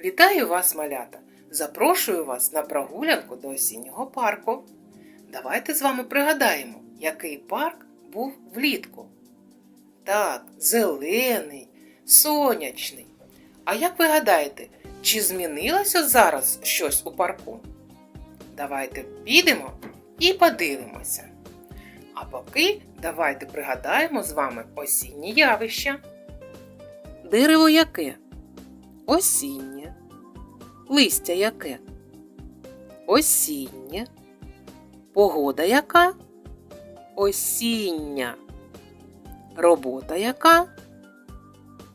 Вітаю вас, малята! Запрошую вас на прогулянку до осіннього парку. Давайте з вами пригадаємо, який парк був влітку. Так, зелений, сонячний. А як ви гадаєте, чи змінилося зараз щось у парку? Давайте підемо і подивимося. А поки давайте пригадаємо з вами осінні явища. Дерево яке? Осіннє. Листя яке? Осіннє. Погода яка? Осіння. Робота яка?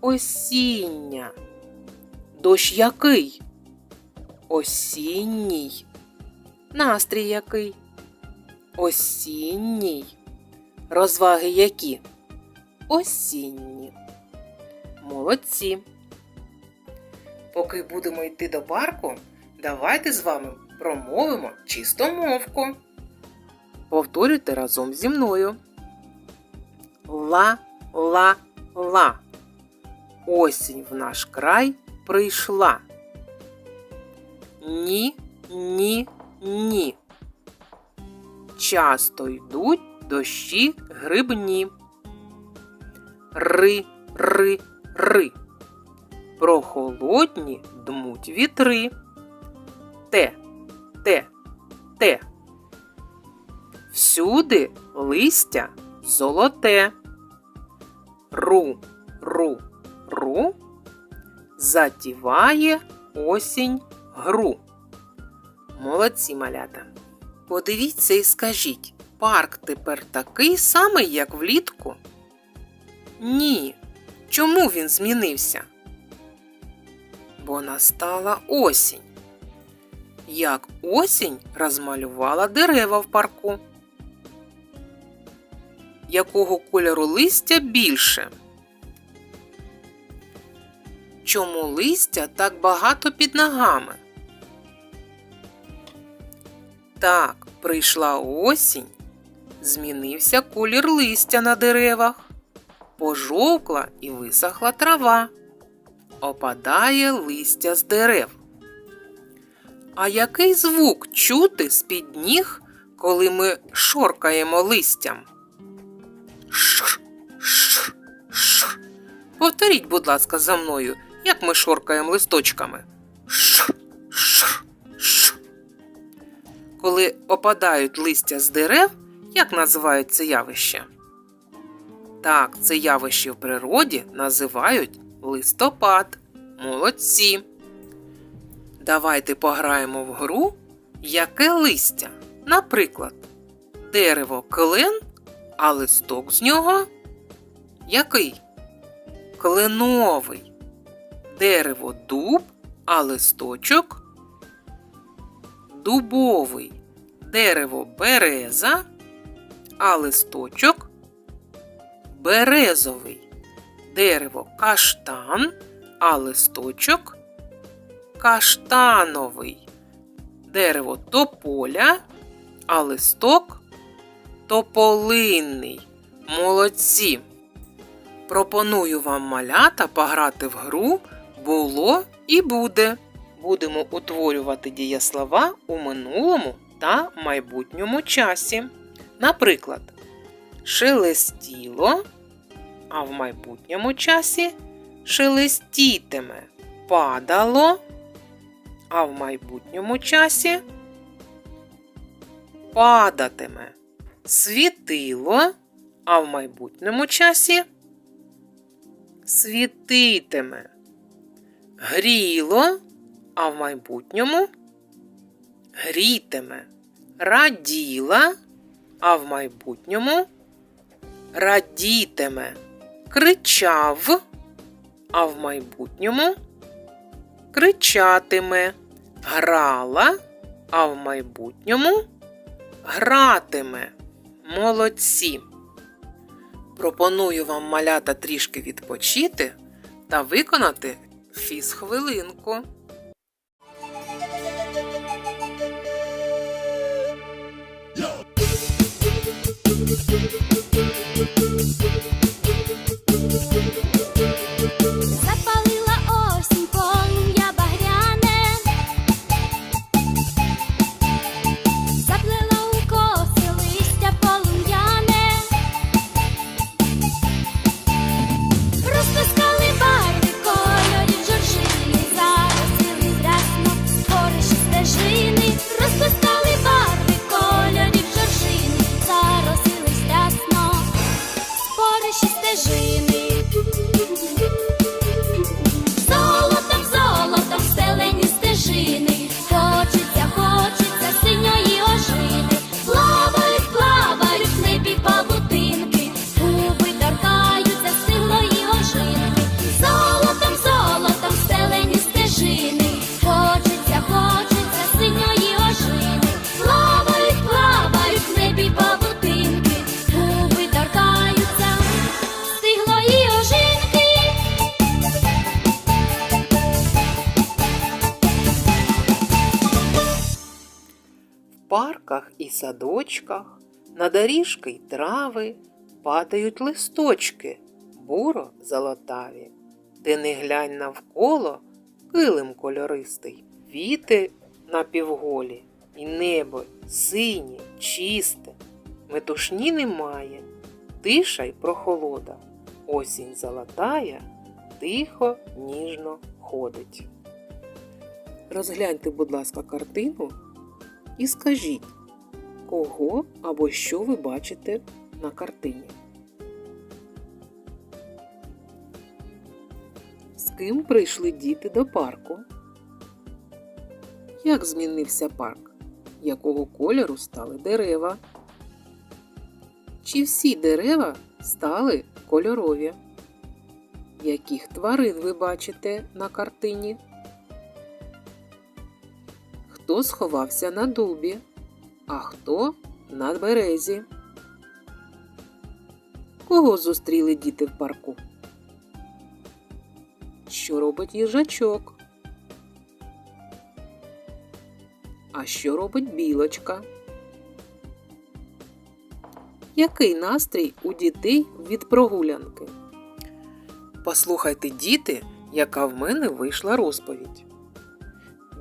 Осіння. Дощ який? Осінній. Настрій який? Осінній. Розваги які? Осінні. Молодці. Поки будемо йти до парку, давайте з вами промовимо чистомовку. Повторюйте разом зі мною. Ла, ла, ла. Осінь в наш край прийшла. Ні, ні, ні. Часто йдуть дощі грибні. Ри, ри, ри. Прохолодні дмуть вітри. Те, те, те. Всюди листя золоте. Ру, ру, ру. Затіває осінь гру. Молодці малята. Подивіться і скажіть, парк тепер такий самий, як влітку? Ні. Чому він змінився? Бо настала осінь. Як осінь розмалювала дерева в парку. Якого кольору листя більше? Чому листя так багато під ногами? Так, прийшла осінь, змінився колір листя на деревах, пожовкла і висохла трава, опадає листя з дерев. А який звук чути з-під ніг, коли ми шоркаємо листям? Шр, шр, шр. Повторіть, будь ласка, за мною, як ми шоркаємо листочками. Шр, шр, шр. Коли опадають листя з дерев, як називають це явище? Так, це явище в природі називають листопад. Молодці. Давайте пограємо в гру Яке листя? Наприклад, дерево клен, а листок з нього який? Кленовий. Дерево дуб, а листочок дубовий. Дерево береза, а листочок березовий. Дерево каштан, а листочок каштановий. Дерево тополя, а листок тополинний. Молодці. Пропоную вам малята пограти в гру було і буде. Будемо утворювати дієслова у минулому та майбутньому часі. Наприклад, шелестіло, а в майбутньому часі шелестітиме, падало, а в майбутньому часі падатиме, світило, а в майбутньому часі світитиме, гріло, а в майбутньому грітиме, раділа, а в майбутньому радітиме, кричав, а в майбутньому кричатиме, грала, а в майбутньому гратиме. Молодці. Пропоную вам малята трішки відпочити та виконати фіз-хвилинку. Запалила осінь садочках, на доріжки й трави падають листочки, буро золотаві. Де не глянь навколо килим кольористий, віти напівголі, і небо синє, чисте, метушні немає, тиша й прохолода, осінь золотая, тихо, ніжно ходить. Розгляньте, будь ласка, картину і скажіть, кого або що ви бачите на картині. З ким прийшли діти до парку? Як змінився парк? Якого кольору стали дерева? Чи всі дерева стали кольорові? Яких тварин ви бачите на картині? Хто сховався на дубі, а хто на березі? Кого зустріли діти в парку? Що робить їжачок? А що робить білочка? Який настрій у дітей від прогулянки? Послухайте, діти, яка в мене вийшла розповідь.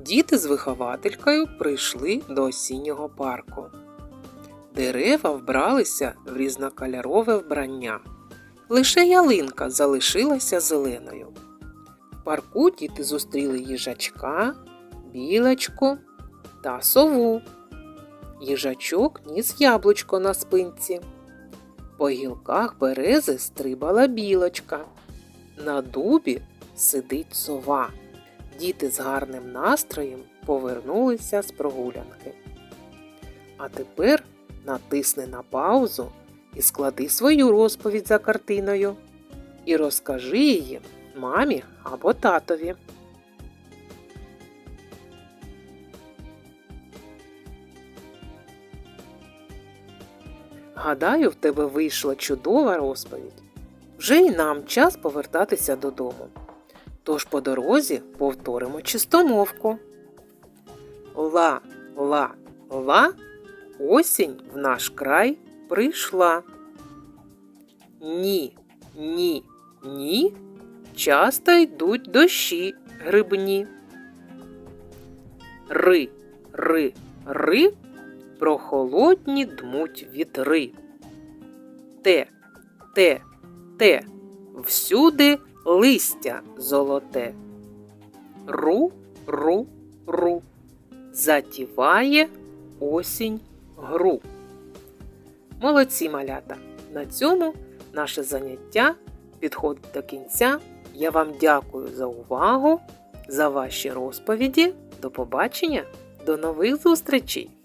Діти з вихователькою прийшли до осіннього парку. Дерева вбралися в різнокольорове вбрання. Лише ялинка залишилася зеленою. В парку діти зустріли їжачка, білочку та сову. Їжачок ніс яблучко на спинці. По гілках берези стрибала білочка. На дубі сидить сова. Діти з гарним настроєм повернулися з прогулянки. А тепер натисни на паузу і склади свою розповідь за картиною. І розкажи її мамі або татові. Гадаю, в тебе вийшла чудова розповідь. Вже й нам час повертатися додому. Тож по дорозі повторимо чистомовку. Ла, ла, ла, осінь в наш край прийшла. Ні, ні, ні, часто йдуть дощі грибні. Ри, ри, ри, прохолодні дмуть вітри. Те, те, те, всюди листя золоте. Ру, ру, ру, затіває осінь гру. Молодці малята! На цьому наше заняття підходить до кінця. Я вам дякую за увагу, за ваші розповіді. До побачення, до нових зустрічей!